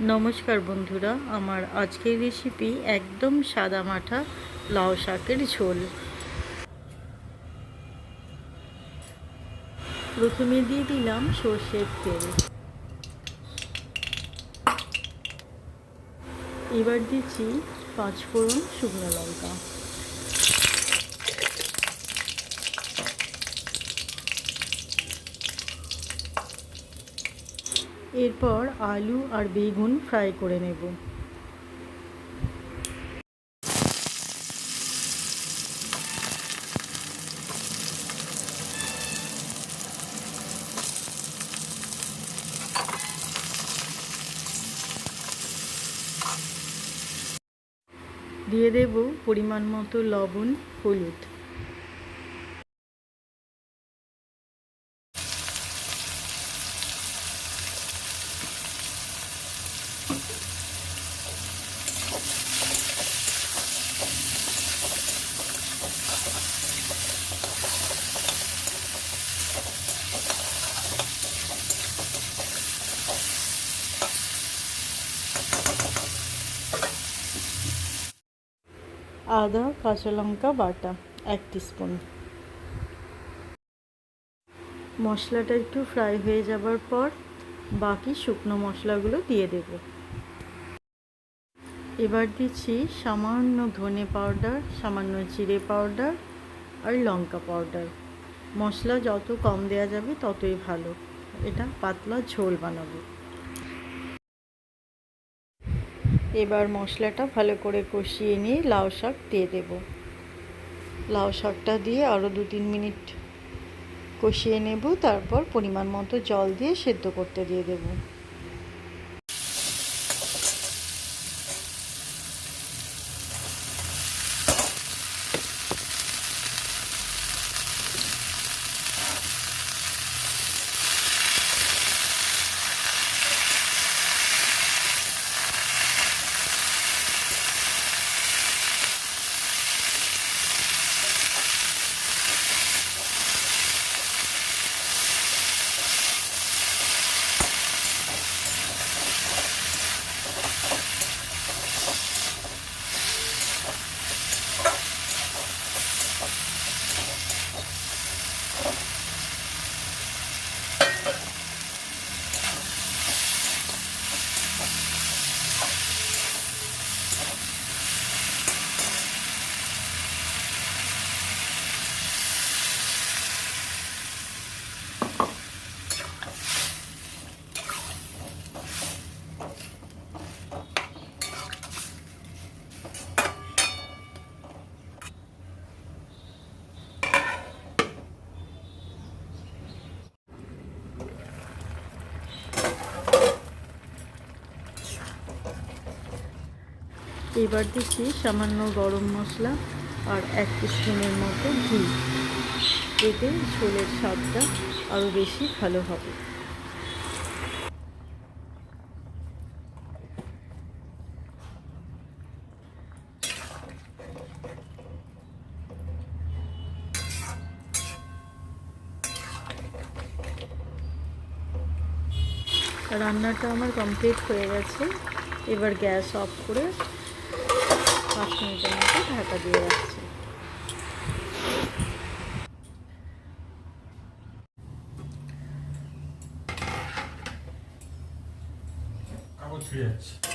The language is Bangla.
নমস্কার বন্ধুরা, আমার আজকের রেসিপি একদম সাদা মাঠা লাউ শাকের ঝোল। প্রথমে দিয়ে দিলাম সর্ষের তেল। এবার দিচ্ছি পাঁচফোড়ন শুকনো লঙ্কা। এরপর আলু আর বেগুন ফ্রাই করে নেব। দিয়ে দেব পরিমাণ মতো লবণ হলুদ। আদা, কাঁচা লঙ্কা, বাটা, এক স্পুন মশলাটা একটু ফ্রাই হয়ে যাবার পর বাকি শুকনো মশলাগুলো দিয়ে দেব। এবার দিচ্ছি সামান্য ধনে পাউডার সামান্য জিরে পাউডার আর লঙ্কা পাউডার মশলা যত কম দেওয়া যাবে ততই ভালো। এটা পাতলা ঝোল বানাবো। এবার মশলাটা ভালো করে কষিয়ে নিয়ে লাউ শাক দিয়ে দেব। লাউ শাকটা দিয়ে আরও দু তিন মিনিট কষিয়ে নেব, তারপর পরিমাণ মতো জল দিয়ে সেদ্ধ করতে দিয়ে দেব। এবার দিচ্ছি সামান্য গরম মশলা আর এক স্পুনের মতো ঘি। এতে ঝোলের স্বাদটা আরও বেশি ভালো হবে। রান্নাটা আমার কমপ্লিট হয়ে গেছে। এবার গ্যাস অফ করে পাঁচ মিনিটের মতো ঢাকা দিয়ে রাখছি কাগজ ছিঁড়ে যাচ্ছে